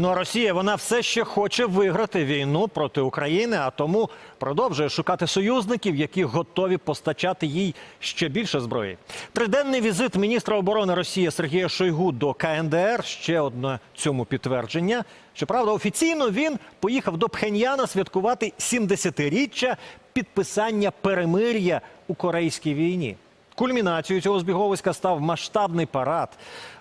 Ну а Росія вона все ще хоче виграти війну проти України, а тому продовжує шукати союзників, які готові постачати їй ще більше зброї. Триденний візит міністра оборони Росії Сергія Шойгу до КНДР ще одне цьому підтвердження. Щоправда, офіційно він поїхав до Пхеньяна святкувати 70-річчя підписання перемир'я у корейській війні. Кульмінацією цього збіговиська став масштабний парад.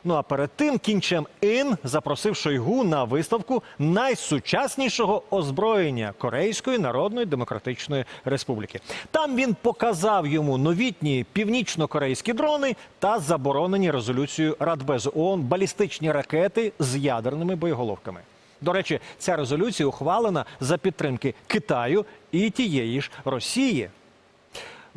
Ну а перед тим кінчем ін запросив Шойгу на виставку найсучаснішого озброєння Корейської Народної Демократичної Республіки. Там він показав йому новітні північно-корейські дрони та заборонені резолюцією Радбезу ООН балістичні ракети з ядерними боєголовками. До речі, ця резолюція ухвалена за підтримки Китаю і тієї ж Росії.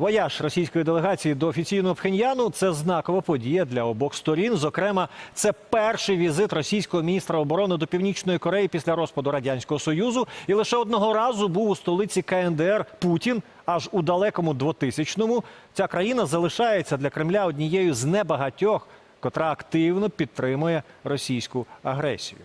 Вояж російської делегації до офіційного Пхеньяну – це знакова подія для обох сторін. Зокрема, це перший візит російського міністра оборони до Північної Кореї після розпаду радянського союзу. І лише одного разу був у столиці КНДР Путін. Аж у далекому 2000-му ця країна залишається для Кремля однією з небагатьох, котра активно підтримує російську агресію.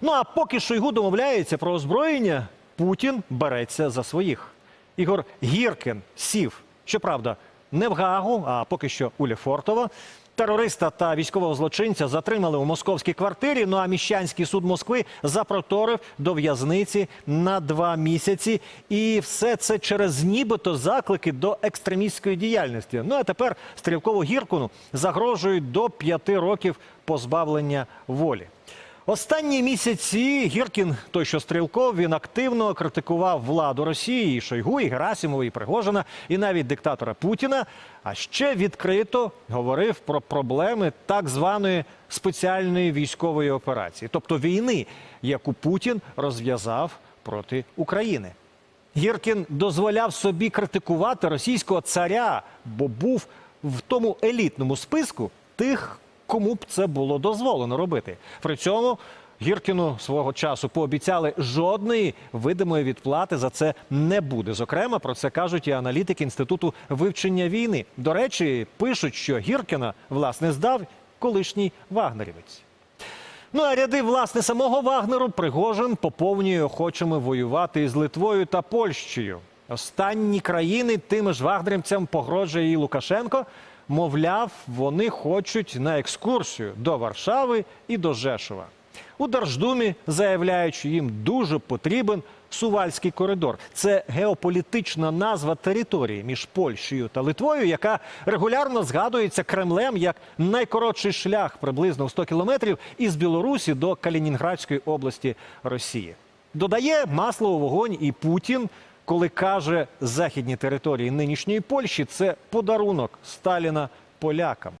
Ну а поки Шойгу домовляється про озброєння, Путін береться за своїх. Ігор Гіркін сів, щоправда, не в Гагу, а поки що у Лефортово. Терориста та військового злочинця затримали у московській квартирі. Ну а міщанський суд Москви запроторив до в'язниці на два місяці. І все це через нібито заклики до екстремістської діяльності. Ну а тепер стрілкову гіркуну загрожують до п'яти років позбавлення волі. Останні місяці Гіркін, той що стрілков, він активно критикував владу Росії, і Шойгу, і Герасимова, і Пригожина, і навіть диктатора Путіна. А ще відкрито говорив про проблеми так званої спеціальної військової операції, тобто війни, яку Путін розв'язав проти України. Гіркін дозволяв собі критикувати російського царя, бо був в тому елітному списку тих, кому б це було дозволено робити. При цьому Гіркіну свого часу пообіцяли жодної видимої відплати за це не буде. Зокрема, про це кажуть і аналітики інституту вивчення війни. До речі, пишуть, що Гіркіна власне здав колишній вагнерівець. Ну а ряди власне самого Вагнеру Пригожин поповнює охочими воювати із Литвою та Польщею. Останні країни тим ж вагнерівцям погрожує і Лукашенко. Мовляв, вони хочуть на екскурсію до Варшави і до Жешова. У Держдумі заявляють, що їм дуже потрібен Сувальський коридор. Це геополітична назва території між Польщею та Литвою, яка регулярно згадується Кремлем як найкоротший шлях приблизно в 100 кілометрів із Білорусі до Калінінградської області Росії. Додає масло у вогонь і Путін, коли каже західні території нинішньої Польщі це подарунок Сталіна полякам.